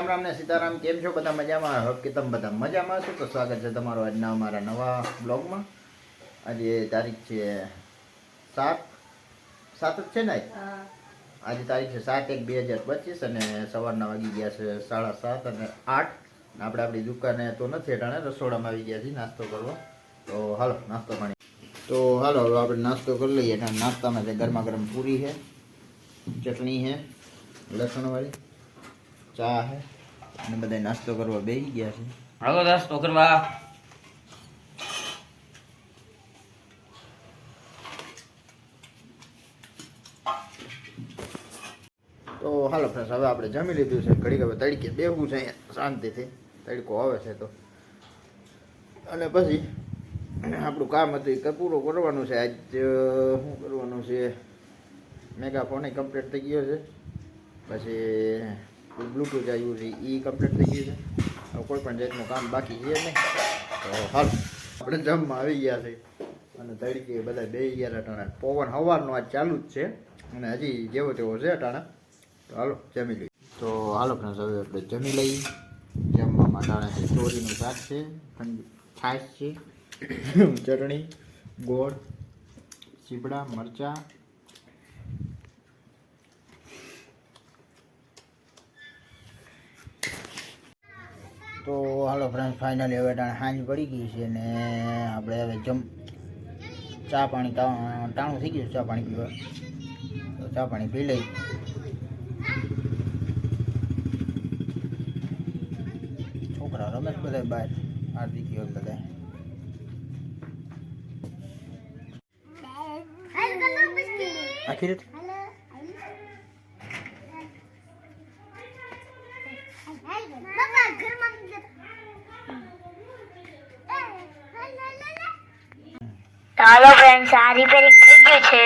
રામ રામ ને સીતારામ કેમ છો? બધા મજામાં? હોપ કે તમે બધા મજામાં છો. તો સ્વાગત છે તમારું આજના અમારા નવા બ્લોગમાં. આજે તારીખ છે સાત. સાત જ છે ને આજે? તારીખ છે સાત એક બે હજાર પચીસ અને સવારના વાગી ગયા છે સાડા સાત અને આઠ. ને આપણે આપણી દુકાને તો નથી અટાણે રસોડામાં આવી ગયા છીએ નાસ્તો કરવો. તો હાલો નાસ્તો પાણી. તો હાલો હવે આપણે નાસ્તો કરી લઈએ. અને નાસ્તામાં છે ગરમા ગરમ પૂરી છે ચટણી છે લસણવાળી. ચા છે અને બધા નાસ્તો કરવા બેસી ગયા છે. હાલો નાસ્તો કરવા. તો હાલો ફ્રેન્ડ્સ હવે આપણે જમી લીધું છે. ઘડીક હવે તડકે બેહવું છે શાંતિથી. તડકો આવે છે તો. અને પછી આપણું કામ હતું એ પૂરું કરવાનું છે. આજ શું કરવાનું છે? મેગા ફોન કમ્પ્લીટ થઈ ગયો છે. પછી બ્લૂટૂથ આવ્યું છે એ કમ્પ્લીટ થઈ ગયું છે હવે કોઈ પણ જાતનું કામ બાકી છે નહીં તો હાલ આપણે જમવા આવી ગયા છે અને તડકે બધા બે ગયા અટાણા પવન હવારનો આજ ચાલુ જ છે અને હજી જેવો તેવો છે અટાણા તો હાલો જમી લઈએ તો હાલો ફ્રેન્ડ્સ હવે આપણે જમી લઈએ જમવામાં અટાણા છે ચોરીનું શાક છે છાશ છે ચટણી ગોળ ચીબડા મરચાં તો હાલો ફ્રેન્ડ ફાઇનલી હવે ટાણે સાંજ પડી ગઈ છે ને આપણે હવે જમ ચા પાણી ટાણું થઈ ગયું છે ચા પાણી પીવા. તો ચા પાણી પી લઈ. છોકરા રમે બધા બહાર હાર્દિક ગયો બધા આખી રાત? ચાલો ફ્રેન્ડ આ રિપેરિંગ થઈ ગયું છે.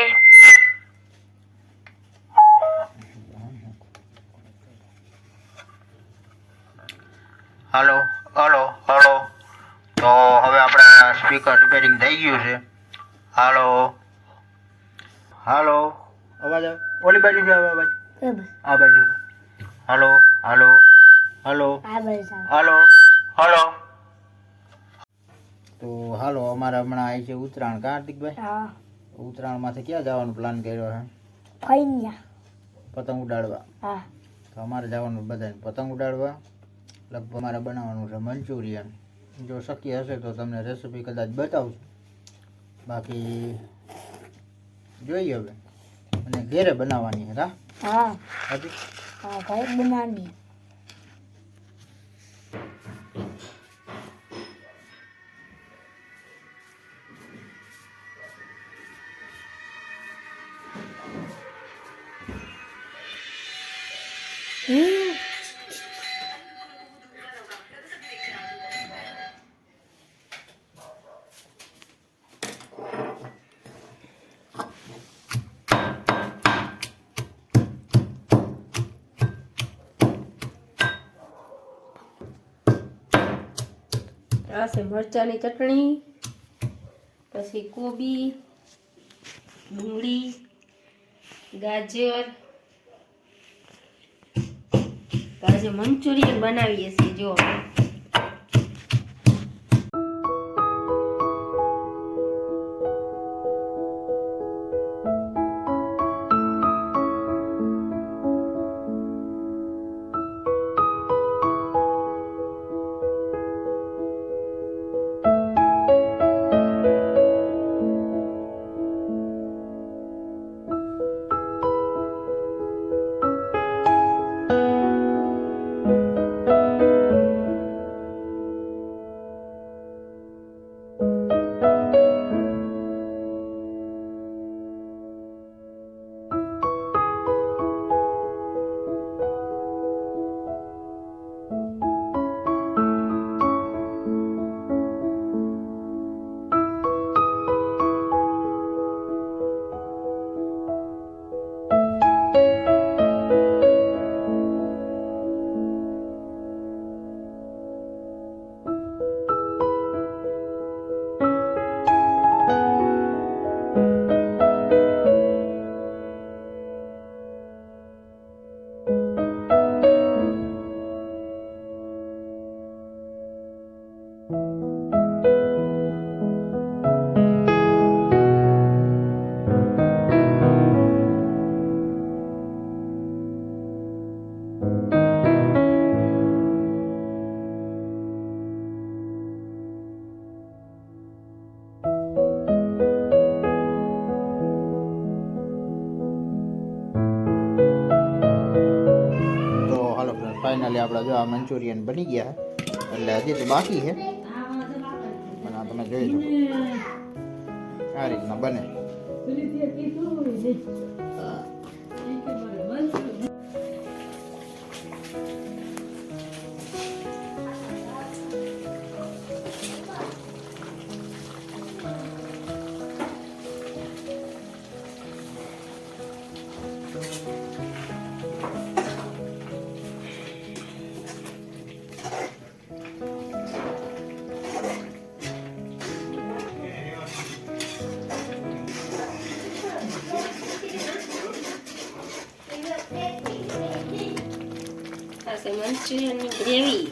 હાલો હલો હલો તો હવે આપણા સ્પીકર રિપેરિંગ થઈ ગયું છે. હાલો હાલો અવાજ ઓલી બાજુ છે અવાજ? આ બાજુ હાલો હાલો હાલો હાલો હાલો તો હાલો અમારે હમણાં આવી છે ઉત્તરાયણ. કાર્તિકભાઈ ઉત્તરાયણમાંથી ક્યાં જવાનું પ્લાન કર્યો છે પતંગ ઉડાડવા. તો અમારે જવાનું બધાને પતંગ ઉડાડવા. લગભગ અમારે બનાવવાનું છે મંચુરિયન. જો શક્ય હશે તો તમને રેસીપી કદાચ બતાવશું. બાકી જોઈએ હવે. અને ઘેરે બનાવવાની હતા હા. હજી. બનાવવાની આ છે મરચાંની ચટણી પછી કોબી ડુંગળી ગાજર. આજે મંચુરિયન બનાવીએ છીએ જો तो, फाइनली आप मंचूरियन बनी गया है मतलब तो बाकी है। તમે જોઈ શકો. આ રીતના બને. મંચુરિયનની ગ્રેવી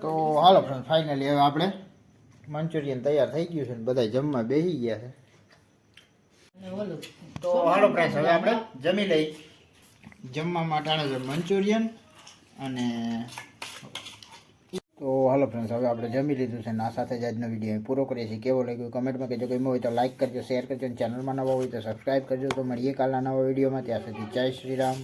તો હાલો ફ્રેન્ડ ફાઇનલી હવે આપણે મંચુરિયન તૈયાર થઈ ગયું છે ને બધા જમવા બેસી ગયા છે. તો હાલો ફ્રેન્ડ હવે આપણે જમી લઈ. જમવા માટે મંચુરિયન અને તો હાલો ફ્રેન્ડ્સ હવે આપણે જમી લીધું છે ના સાથે જ આજનો વીડિયો પૂરો કરીએ છીએ. કેવો લાગ્યો કમેન્ટમાં કહેજો. ગમ્યો હોય તો લાઈક કરજો શેર કરજો અને ચેનલમાં નવા હોય તો સબસ્ક્રાઈબ કરજો. તો મળીએ કાલના નવા વિડીયોમાં. ત્યાં સુધી જય શ્રી રામ.